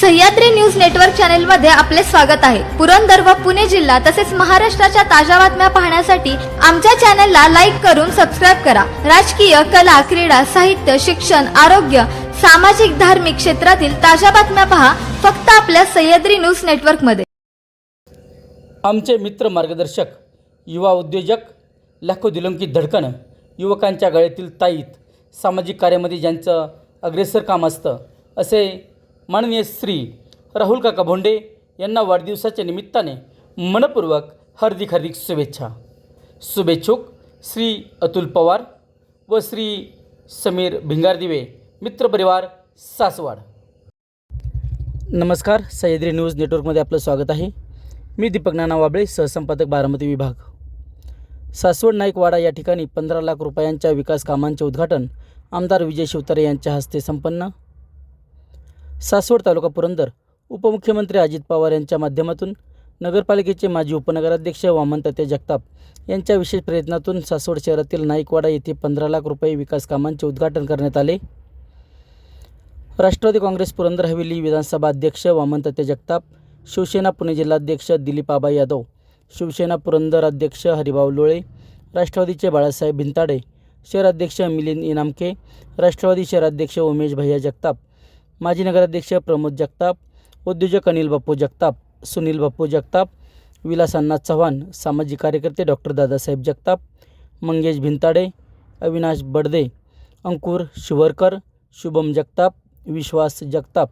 Sahyadri news network चॅनलमध्ये आपले स्वागत आहे. पुरंदर व पुणे जिल्हा तसेच महाराष्ट्राच्या ताज्या बातम्या पाहण्यासाठी आमच्या चॅनलला लाईक करून सबस्क्राईब करा. राजकीय कला क्रीडा साहित्य शिक्षण आरोग्य सामाजिक धार्मिक क्षेत्रातील ताज्या बातम्या पहा फक्त आपल्या सह्याद्री न्यूज नेटवर्कमध्ये आमचे मित्र मार्गदर्शक युवा उद्योजक लाखो दिलंकी धडकन युवकांच्या गळ्यातील ताईत सामाजिक कार्यामध्ये ज्यांचं अग्रेसर काम असतं असे माननीय श्री राहुल काका भोंडे यांना वाढदिवसाच्या निमित्ताने मनपूर्वक हार्दिक हार्दिक शुभेच्छा. शुभेच्छुक श्री अतुल पवार व श्री समीर भिंगारदिवे मित्रपरिवार सासवाड. नमस्कार सह्याद्री न्यूज नेटवर्कमध्ये आपलं स्वागत आहे. मी दीपक नाना वाबळे सहसंपादक बारामती विभाग. सासवड नाईकवाडा या ठिकाणी पंधरा लाख रुपयांच्या विकास कामांचे उद्घाटन आमदार विजय शिवतारे यांच्या हस्ते संपन्न. सासवड तालुका पुरंदर उपमुख्यमंत्री अजित पवार यांच्या माध्यमातून नगरपालिकेचे माजी उपनगराध्यक्ष वामन तते जगताप यांच्या विशेष प्रयत्नातून सासवड शहरातील नाईकवाडा येथे पंधरा लाख रुपये विकास कामांचे उद्घाटन करण्यात आले. राष्ट्रवादी काँग्रेस पुरंदर हवेली विधानसभा अध्यक्ष वामन तते जगताप शिवसेना पुणे जिल्हाध्यक्ष दिलीप आबा यादव शिवसेना पुरंदर अध्यक्ष हरिभाऊ लोळे राष्ट्रवादीचे बाळासाहेब भिंताडे शहराध्यक्ष मिलिंद इनामके राष्ट्रवादी शहराध्यक्ष उमेश भैया जगताप माजी नगराध्यक्ष प्रमोद जगताप उद्योजक अनिल बाप्पू जगताप सुनील बाप्पू जगताप विलास अण्णा चव्हाण सामाजिक कार्यकर्ते डॉक्टर दादासाहेब जगताप मंगेश भिंताडे अविनाश बडदे अंकुर शिवरकर शुभम जगताप विश्वास जगताप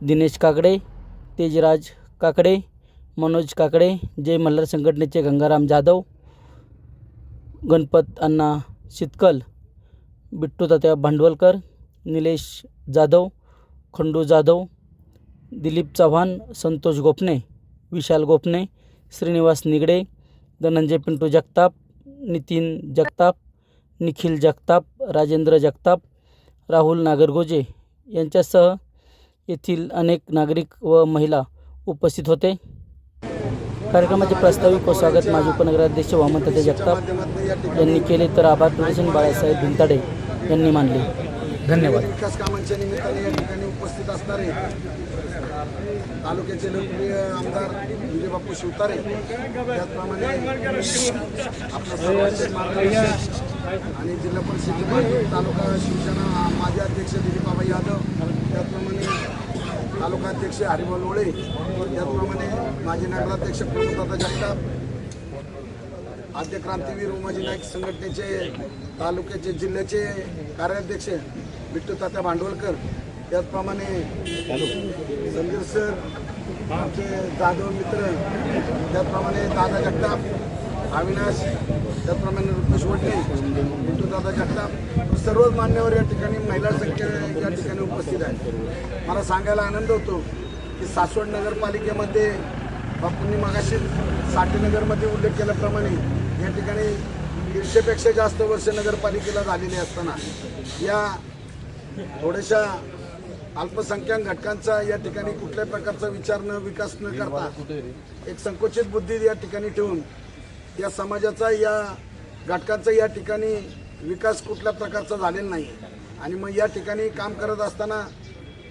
दिनेश काकडे तेजराज काकडे मनोज काकडे जय मल्हार संघटनेचे गंगाराम जाधव गणपत अण्णा शितकल बिट्टू तात्या भांडवलकर निलेश जाधव खंडू जाधव दिलीप चव्हाण संतोष गोपने विशाल गोपने श्रीनिवास निगडे धनंजय पिंटू जगताप नितीन जगताप निखिल जगताप राजेंद्र जगताप राहुल नागरगोजे यांच्यासह येथील अनेक नागरिक व महिला उपस्थित होते. कार्यक्रमाचे प्रास्ताविक व स्वागत माजी उपनगराध्यक्ष वामनताते जगताप यांनी केले तर आभार प्रदर्शन बाळासाहेब भिंताडे यांनी मानले. धन्यवाद. विकास कामांच्या निमित्ताने या ठिकाणी उपस्थित असणारे तालुक्याचे लोकप्रिय आमदार म्हणजे विजय बापू शिवतारे. त्याचप्रमाणे आपल्या सर्वांचे मार्गदर्शक आणि जिल्हा परिषदेचे तालुका शिवसेना माजी अध्यक्ष दिलीपबाबा यादव त्याचप्रमाणे तालुका अध्यक्ष हरिभाऊ लोळे त्याचप्रमाणे माजी नगराध्यक्ष प्रमोददादा जगताप आद्य क्रांतीवीर उमाजी नाईक संघटनेचे तालुक्याचे जिल्ह्याचे कार्याध्यक्ष विठ्ठू तात्या भांडवलकर त्याचप्रमाणे संदीप सर आमचे जाधव मित्र त्याचप्रमाणे दादा जगताप अविनाश त्याचप्रमाणे रुपेश वडणे विठ्ठू दादा जगताप. सर्वच मान्यवर या ठिकाणी महिला संख्या या ठिकाणी उपस्थित आहे मला सांगायला आनंद होतो की सासवड नगरपालिकेमध्ये बापूंनी मागाशी साठेनगरमध्ये उल्लेख केल्याप्रमाणे या ठिकाणी दीडशेपेक्षा जास्त वर्ष नगरपालिकेला झालेली असताना या थोड्याशा अल्पसंख्याक घटकांचा या ठिकाणी कुठल्याही प्रकारचा विचार न विकास न करता एक संकुचित बुद्धी या ठिकाणी ठेवून या समाजाचा या घटकांचा या ठिकाणी विकास कुठल्या प्रकारचा झालेला नाही. आणि मग या ठिकाणी काम करत असताना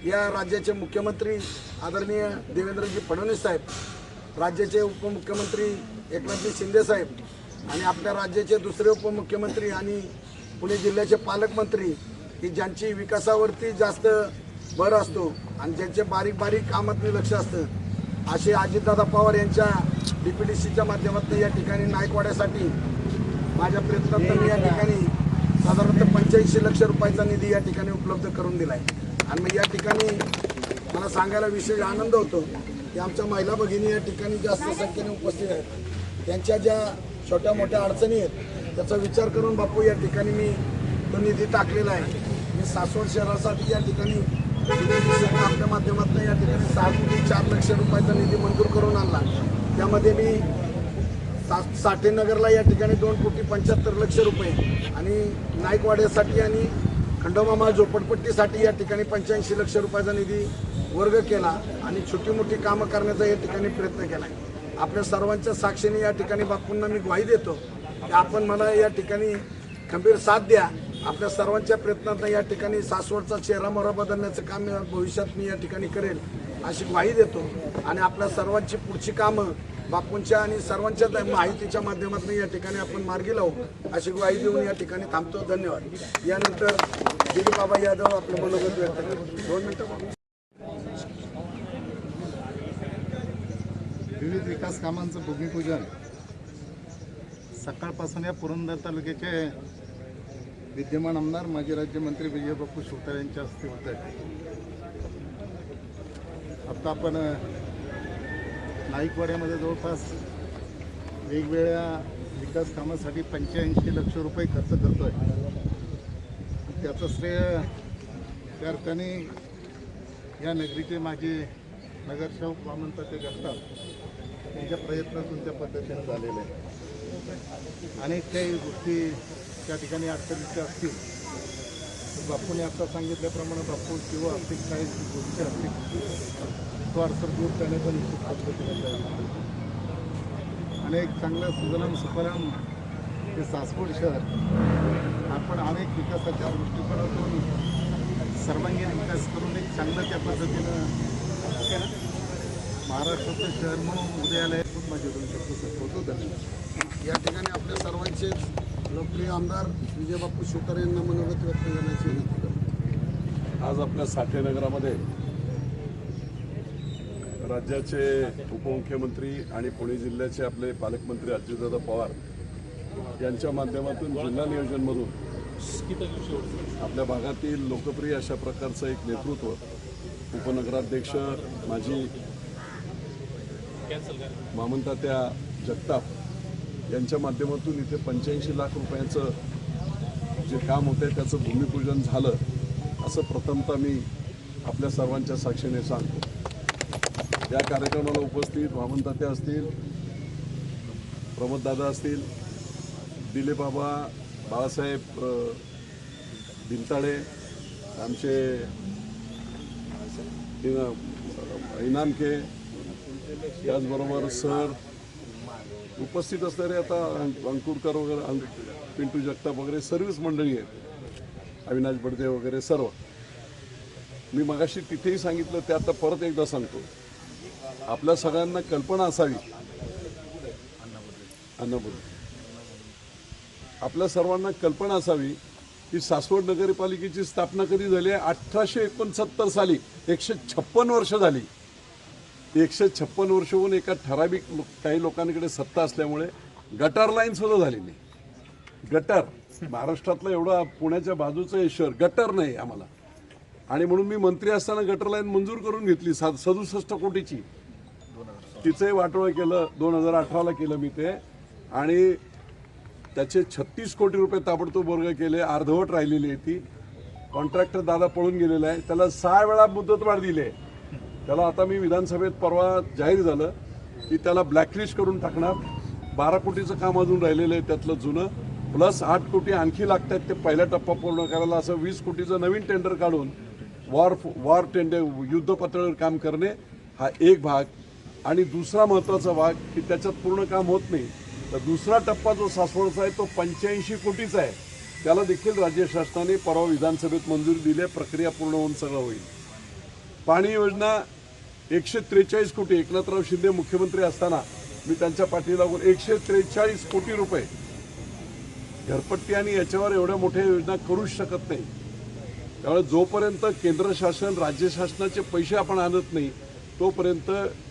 या राज्याचे मुख्यमंत्री आदरणीय देवेंद्रजी फडणवीस साहेब राज्याचे उपमुख्यमंत्री एकनाथजी शिंदे साहेब आणि आपल्या राज्याचे दुसरे उपमुख्यमंत्री आणि पुणे जिल्ह्याचे पालकमंत्री की ज्यांची विकासावरती जास्त भर असतो आणि ज्यांचे बारीक बारीक कामातलं लक्ष असतं. असे अजितदादा पवार यांच्या डी पी डी सीच्या माध्यमातून या ठिकाणी नायकवाड्यासाठी माझ्या प्रयत्नातून मी या ठिकाणी साधारणतः पंच्याऐंशी लक्ष रुपयाचा निधी या ठिकाणी उपलब्ध करून दिला आहे आणि मग या ठिकाणी मला सांगायला विशेष आनंद होतो की आमच्या महिला भगिनी या ठिकाणी जास्त संख्येने उपस्थित आहेत. त्यांच्या ज्या छोट्या मोठ्या अडचणी आहेत त्याचा विचार करून बापू या ठिकाणी मी तो निधी टाकलेला आहे. सासवड शहरासाठी या ठिकाणी आपल्या माध्यमातून या ठिकाणी सहा कोटी चार लक्ष रुपयाचा निधी मंजूर करून आणला. त्यामध्ये मी सा साठेनगरला या ठिकाणी दोन कोटी पंच्याहत्तर लक्ष रुपये आणि नाईकवाड्यासाठी आणि खंडोमामा झोपडपट्टीसाठी या ठिकाणी पंच्याऐंशी लक्ष रुपयाचा निधी वर्ग केला आणि छोटी मोठी कामं करण्याचा या ठिकाणी प्रयत्न केला. आपल्या सर्वांच्या साक्षीने या ठिकाणी बापूंना मी ग्वाही देतो की आपण मला या ठिकाणी खंबीर साथ द्या. आपल्या सर्वांच्या प्रयत्नातून या ठिकाणी सासवडचा चेहरा मोहरा बदलण्याचं काम भविष्यात मी या ठिकाणी करेल अशी ग्वाही देतो. आणि आपल्या सर्वांची पुढची कामं बापूंच्या आणि सर्वांच्या माहितीच्या माध्यमातून या ठिकाणी आपण मार्गी लावू अशी ग्वाही देऊन या ठिकाणी थांबतो. धन्यवाद. यानंतर दिलीप बाबा यादव आपलं मनोगत व्यक्त करतो दोन मिनटं विविध विकास कामांचं भूमिपूजन सकाळपासून या पुरंदर तालुक्याचे विद्यमान आमदार माजी राज्यमंत्री विजय बापू शिवतारे यांच्या हस्ते होत आहे. आता आपण नाईकवाड्यामध्ये जवळपास वेगवेगळ्या विकास कामासाठी पंच्याऐंशी लक्ष रुपये खर्च करतोय. त्याचं श्रेय त्या अर्थाने या नगरीचे माझे नगरसेवक वामनता ते करतात. त्यांच्या प्रयत्नातून त्या पद्धतीनं झालेल्या आहेत अनेक काही गोष्टी त्या ठिकाणी अडचणीचे असतील. बापूने आता सांगितल्याप्रमाणे बापू किंवा आर्थिक काही गोष्टी असतील तो अडचण दूर करण्याचा निश्चित पद्धतीने प्रयत्न आणि अनेक चांगल्या सुजलाम सुफलाम हे सासवड शहर आपण अनेक विकासाच्या दृष्टिकोनातून सर्वांगीण विकास करून एक चांगलं त्या पद्धतीनं महाराष्ट्राचं शहर म्हणून उदयाला खूप माझ्या दोन शब्द संपवतो धन्यवाद या ठिकाणी आपल्या सर्वांचेच लोकप्रिय आमदार विजय बापू शिवतारे यांना मनोगत व्यक्त करण्याची विनंती करतो. आज आपल्या साठे नगरामध्ये राज्याचे उपमुख्यमंत्री आणि पुणे जिल्ह्याचे आपले पालकमंत्री अजितदादा पवार यांच्या माध्यमातून जिल्हा नियोजनमधून आपल्या भागातील लोकप्रिय अशा प्रकारचं एक नेतृत्व उपनगराध्यक्ष माझी मामंतात्या जगताप यांच्या माध्यमातून इथे पंच्याऐंशी लाख रुपयांचं जे काम होतं त्याचं भूमिपूजन झालं असं प्रथमतः मी आपल्या सर्वांच्या साक्षीने सांगतो. या कार्यक्रमाला उपस्थित वामनतात्या असतील प्रमोददादा असतील दिलीप बाबा बाळासाहेब अ, भिंताडे आमचे इनामके त्याचबरोबर सर उपस्थित असणारे आता अंक- अंकुरकर वगैरे अंक पिंटू जगताप वगैरे सर्वच मंडळी आहेत. अविनाश बडदे वगैरे सर्व. मी मगाशी तिथेही सांगितलं ते आता परत एकदा सांगतो. आपल्या सगळ्यांना कल्पना असावी. अन्नबद्दल आपल्या सर्वांना कल्पना असावी की सासवड नगरपालिकेची स्थापना कधी झाली आहे? अठराशे एकोणसत्तर साली एकशे छप्पन वर्ष झाली. एकशे छप्पन वर्षहून एका ठराविक लो- काही लोकांकडे सत्ता असल्यामुळे गटार लाईन सुद्धा झाली नाही. गटर महाराष्ट्रातलं एवढं पुण्याच्या बाजूचं हे शहर गटर नाही आम्हाला. आणि म्हणून मी मंत्री असताना गटर लाईन मंजूर करून घेतली सा सदुसष्ट कोटीची. तिचंही वाटोळं केलं दोन हजार अठराला केलं मी ते. आणि त्याचे छत्तीस कोटी रुपये ताबडतोब वर्ग केले अर्धवट राहिलेली आहे ती. कॉन्ट्रॅक्टर दादा पळून गेलेला आहे. त्याला सहा वेळा मुदतवाढ दिली आहे. त्याला आता मी विधानसभेत परवा जाहीर झालं की त्याला ब्लॅकलिस्ट करून टाकणार. बारा कोटीचं काम अजून राहिलेलं आहे त्यातलं जुनं. प्लस आठ कोटी आणखी लागतात ते पहिला टप्पा पूर्ण करायला. असं वीस कोटीचं नवीन टेंडर काढून वॉर वॉर टेंडर युद्ध पातळीवर काम करणे हा एक भाग. आणि दुसरा महत्त्वाचा भाग की त्याच्यात पूर्ण काम होत नाही. तर दुसरा टप्पा जो सासवडचा आहे तो पंच्याऐंशी कोटीचा आहे. त्याला देखील राज्य शासनाने परवा विधानसभेत मंजुरी दिली प्रक्रिया पूर्ण होऊन सगळं होईल. पाणी योजना एकशे त्रेचाळीस कोटी एकनाथराव शिंदे मुख्यमंत्री असताना मी त्यांच्या पाठी लागून एकशे त्रेचाळीस कोटी रुपये घरपट्टी आणि याच्यावर एवढ्या मोठ्या योजना करूच शकत नाही. त्यामुळे जोपर्यंत केंद्र शासन राज्य शासनाचे पैसे आपण आणत नाही तोपर्यंत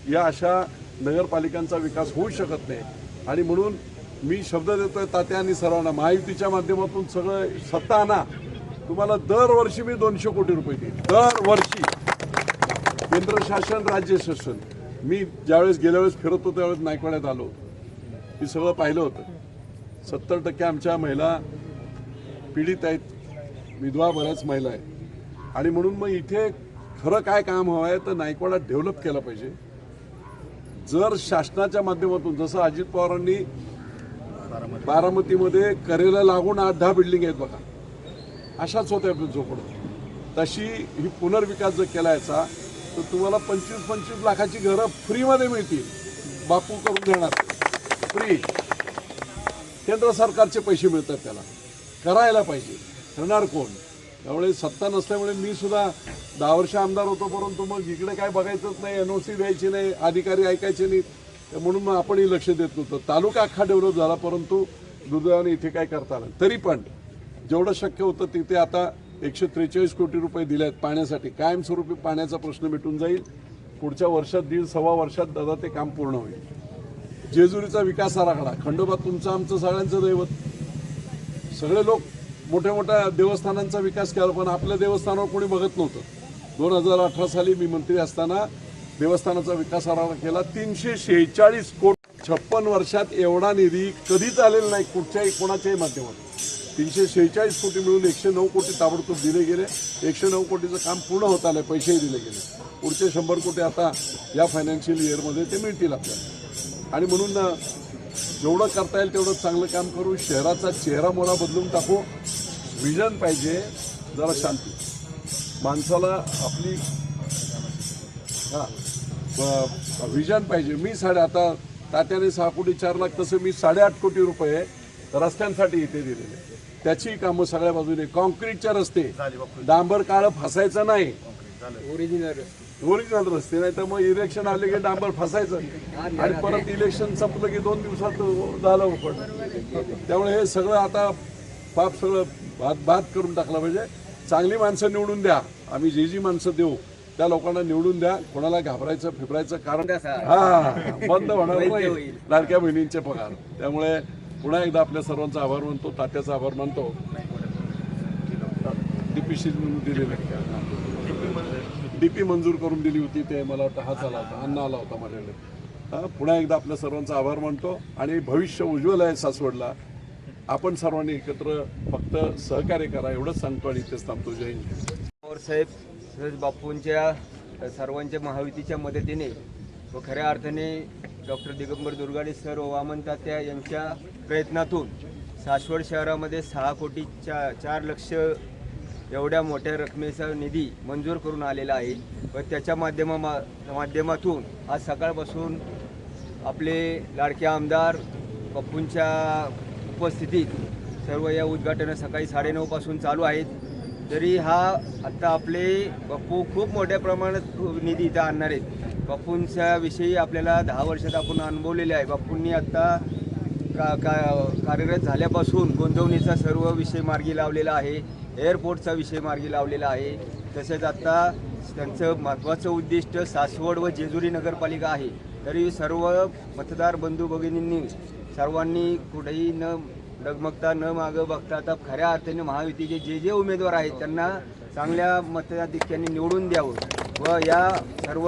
या अशा नगरपालिकांचा विकास होऊ शकत नाही. आणि म्हणून मी शब्द देतोय तात्या आणि सर्वांना महायुतीच्या माध्यमातून सगळं सत्ता आणा. तुम्हाला दरवर्षी मी दोनशे कोटी रुपये देईन. दरवर्षी. केंद्र शासन राज्य शासन. मी ज्यावेळेस गेल्या वेळेस फिरत होतो त्यावेळेस नायकवाड्यात आलो मी सगळं पाहिलं होतं. सत्तर टक्के आमच्या महिला पीडित आहेत. विधवा बऱ्याच महिला आहेत. आणि म्हणून मग इथे खरं काय काम हवं आहे तर नायकवाडा डेव्हलप केला पाहिजे. जर शासनाच्या माध्यमातून जसं अजित पवारांनी बारामतीमध्ये करेला लागून आठ दहा बिल्डिंग आहेत बघा. अशाच होत्या झोपड. तशी ही पुनर्विकास जर केला याचा तर तुम्हाला पंचवीस पंचवीस लाखाची घरं फ्रीमध्ये मिळतील. बापू करून देणार. फ्री केंद्र सरकारचे पैसे मिळतात त्याला. करायला पाहिजे. करणार कोण? त्यामुळे सत्ता नसल्यामुळे मी सुद्धा दहा वर्ष आमदार होतो परंतु मग इकडे काय बघायचंच नाही एन ओ सी द्यायची नाही अधिकारी ऐकायचे नाही. तर म्हणून मग आपणही लक्ष देत नव्हतो. तालुका अख्खा डेव्हलप झाला परंतु दुर्दैवाने इथे काय करता आलं तरी पण जेवढं शक्य होतं तिथे आता एकशे त्रेचाळीस कोटी रुपये दिले आहेत पाण्यासाठी. कायमस्वरूपी पाण्याचा प्रश्न मिटून जाईल. पुढच्या वर्षात दीड सव्वा वर्षात दादा ते काम पूर्ण होईल. जेजुरीचा विकास आराखडा. खंडोबा तुमचं आमचं सगळ्यांचं दैवत. सगळे लोक मोठ्या मोठ्या देवस्थानांचा विकास केला पण आपल्या देवस्थानावर कोणी बघत नव्हतं. दोन हजार अठरा साली मी मंत्री असताना देवस्थानाचा विकास आराखडा केला. तीनशे शेहेचाळीस कोटी छप्पन वर्षात एवढा निधी कधीच आलेला नाही कुठच्याही कोणाच्याही माध्यमातून. तीनशे शेहेचाळीस कोटी मिळून एकशे नऊ कोटी ताबडतोब दिले गेले. एकशे नऊ कोटीचं काम पूर्ण होत आलं पैसेही दिले गेले. पुढचे शंभर कोटी आता या फायनान्शियल इयरमध्ये ते मिळतील आपल्याला. आणि म्हणून जेवढं करता येईल तेवढं चांगलं काम करू. शहराचा चेहरा मोहरा बदलून टाकू. विजन पाहिजे जरा शांती. माणसाला आपली हां विजन पाहिजे. मी साडे आता तात्याने सहा कोटी चार लाख तसं मी साडेआठ कोटी रुपये रस्त्यांसाठी इथे दिलेले. त्याची कामं सगळ्या बाजूने. कॉन्क्रीटचे रस्ते. डांबर काळं फसायचं नाही. ओरिजिनल रस्ते. नाही तर मग इलेक्शन आले की डांबर फसायचं आणि परत इलेक्शन संपलं की दोन दिवसात झालं पण त्यामुळे हे सगळं आता पाप सगळं भात भात करून टाकलं पाहिजे. चांगली माणसं निवडून द्या. आम्ही जी जी माणसं देऊ त्या लोकांना निवडून द्या. कोणाला घाबरायचं फिबरायचं कारण हा बंद होणार नाही लाडक्या बहिणींचे पगार. त्यामुळे पुन्हा एकदा आपल्या सर्वांचा आभार मानतो तात्याचा आभार मानतो. डीपीशी दिलेलं डीपी मंजूर करून दिली होती ते मला वाटतं हाच आला होता अन्न आला होता माझ्याकडे. पुन्हा एकदा आपल्या सर्वांचा आभार मानतो आणि भविष्य उज्ज्वल आहे सासवडला. आपण सर्वांनी एकत्र फक्त सहकार्य करा एवढंच सांगतो आणि इथेच थांबतो. जय हिंद. साहेब सहज बापूंच्या सर्वांच्या महायुतीच्या मदतीने व खऱ्या अर्थाने डॉक्टर दिगंबर दुर्गाडे सर व वामन तात्या यांच्या प्रयत्नातून सासवड शहरामध्ये सहा कोटी चा चार लक्ष एवढ्या मोठ्या रकमेचा निधी मंजूर करून आलेला आहे व त्याच्या माध्यमा माध्यमातून आज सकाळपासून आपले लाडके आमदार पप्पूंच्या उपस्थितीत सर्व या उद्घाटनं सकाळी साडेनऊपासून चालू आहेत. तरी हा आत्ता आपले पप्पू खूप मोठ्या प्रमाणात निधी इथं आणणार आहेत. बापूंच्या विषयी आपल्याला दहा वर्षात आपण अनुभवलेले आहे. बापूंनी आत्ता का का कार्यरत झाल्यापासून गोंदवणीचा सर्व विषय मार्गी लावलेला आहे. एअरपोर्टचा विषय मार्गी लावलेला आहे. तसेच आत्ता त्यांचं महत्त्वाचं उद्दिष्ट सासवड व जेजुरी नगरपालिका आहे. तरी सर्व मतदार बंधू भगिनींनी सर्वांनी कुठेही न डगमगता न मागं बघता आता खऱ्या अर्थाने महायुतीचे जे जे उमेदवार आहेत त्यांना चांगल्या मतदाधिक्यांनी निवडून द्यावं व या सर्व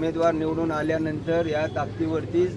उमेदवार निवडून आल्यानंतर या ताकदीवरतीच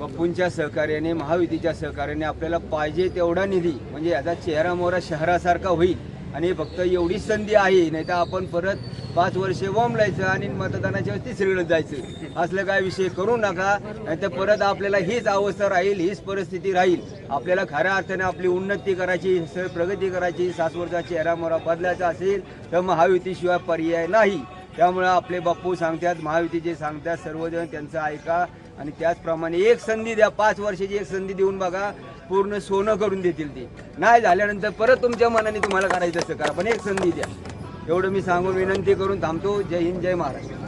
पप्पूंच्या सहकार्याने महायुतीच्या सहकार्याने आपल्याला पाहिजे तेवढा निधी म्हणजे याचा चेहरा मोहरा शहरासारखा होईल. आणि फक्त एवढी संधी आहे नाही तर आपण परत पाच वर्षे बोंबलायचं आणि मतदानाच्या वेळेस तिसरीकडे जायचं. असलं काय विषय करू नका नाही तर परत आपल्याला हीच अवस्था राहील हीच परिस्थिती राहील. आपल्याला खऱ्या अर्थाने आपली उन्नती करायची प्रगती करायची सासवरचा चेहरा मोहरा बदलायचा असेल तर महायुतीशिवाय पर्याय नाही. त्यामुळं आपले बाप्पू सांगतात महायुतीचे सांगतात सर्वजण त्यांचं ऐका आणि त्याचप्रमाणे एक संधी द्या पाच वर्षाची एक संधी देऊन बघा पूर्ण सोनं करून देतील ती. नाही झाल्यानंतर परत तुमच्या मनाने तुम्हाला करायचं असं करा पण एक संधी द्या. एवढं मी सांगून विनंती करून थांबतो. जय हिंद जय महाराष्ट्र.